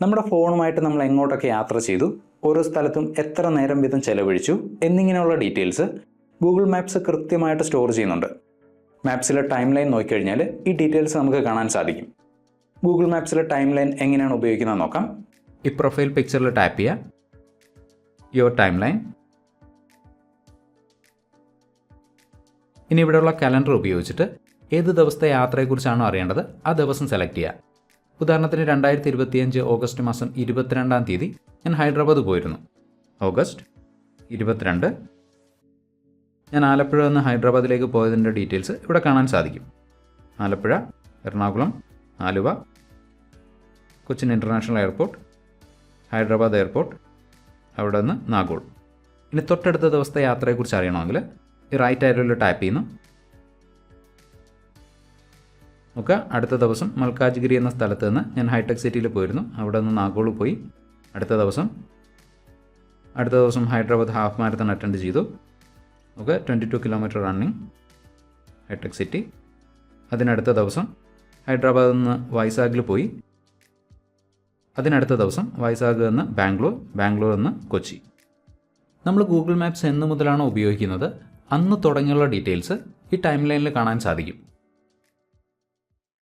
നമ്മുടെ ഫോണുമായിട്ട് നമ്മൾ എങ്ങോട്ടൊക്കെ യാത്ര ചെയ്തു ഓരോ സ്ഥലത്തും എത്ര നേരം വീതം ചെലവഴിച്ചു എന്നിങ്ങനെയുള്ള ഡീറ്റെയിൽസ് ഗൂഗിൾ മാപ്സ് കൃത്യമായിട്ട് സ്റ്റോർ ചെയ്യുന്നുണ്ട്. മാപ്സിലെ ടൈം ലൈൻ നോക്കിക്കഴിഞ്ഞാൽ ഈ ഡീറ്റെയിൽസ് നമുക്ക് കാണാൻ സാധിക്കും. ഗൂഗിൾ മാപ്സിലെ ടൈം ലൈൻ എങ്ങനെയാണ് ഉപയോഗിക്കുന്നത് നോക്കാം. ഈ പ്രൊഫൈൽ പിക്ചറിൽ ടാപ്പ് ചെയ്യുക യുവർ ടൈം ലൈൻ ഇനി ഇവിടെയുള്ള കലണ്ടർ ഉപയോഗിച്ചിട്ട് ഏത് ദിവസത്തെ യാത്രയെക്കുറിച്ചാണോ അറിയേണ്ടത് ആ ദിവസം സെലക്ട് ചെയ്യുക ഉദാഹരണത്തിന് രണ്ടായിരത്തി ഇരുപത്തിയഞ്ച് ഓഗസ്റ്റ് മാസം ഇരുപത്തിരണ്ടാം തീയതി ഞാൻ ഹൈദരാബാദ് പോയിരുന്നു. ഓഗസ്റ്റ് ഇരുപത്തിരണ്ട് ഞാൻ ആലപ്പുഴ നിന്ന് ഹൈദരാബാദിലേക്ക് പോയതിന്റെ ഡീറ്റെയിൽസ് ഇവിടെ കാണാൻ സാധിക്കും. Alappuzha Ernakulam Aluva Cochin international airport Hyderabad airport അവിടെ നിന്ന് നാഗോൾ ഇനി തൊട്ടടുത്ത ദിവസത്തെ യാത്രയെക്കുറിച്ച് അറിയണമെങ്കിൽ ഈ റൈറ്റ് ആരോയിൽ ടാപ്പ് ചെയ്യുന്നു. നമുക്ക് അടുത്ത ദിവസം മൽക്കാജ്ഗിരി എന്ന സ്ഥലത്ത് നിന്ന് ഞാൻ ഹൈടെക് സിറ്റിയിൽ പോയിരുന്നു. അവിടെ നിന്ന് നാഗോൾ പോയി. അടുത്ത ദിവസം അടുത്ത ദിവസം ഹൈദരാബാദ് ഹാഫ് മാരത്തൺ അറ്റൻഡ് ചെയ്തു. Okay twenty two kilometre running hi tech city. അതിനടുത്ത ദിവസം ഹൈദരാബാദിൽ നിന്ന് വൈസാഗിൽ പോയി. അതിനടുത്ത ദിവസം വൈസാഗിൽ നിന്ന് ബാംഗ്ലൂർ ബാംഗ്ലൂർ നിന്ന് കൊച്ചി. നമ്മൾ ഗൂഗിൾ മാപ്സ് എന്ന് മുതലാണോ ഉപയോഗിക്കുന്നത്? അന്ന് തുടങ്ങിയുള്ള ഡീറ്റെയിൽസ് ഈ ടൈം ലൈനിൽ കാണാൻ സാധിക്കും.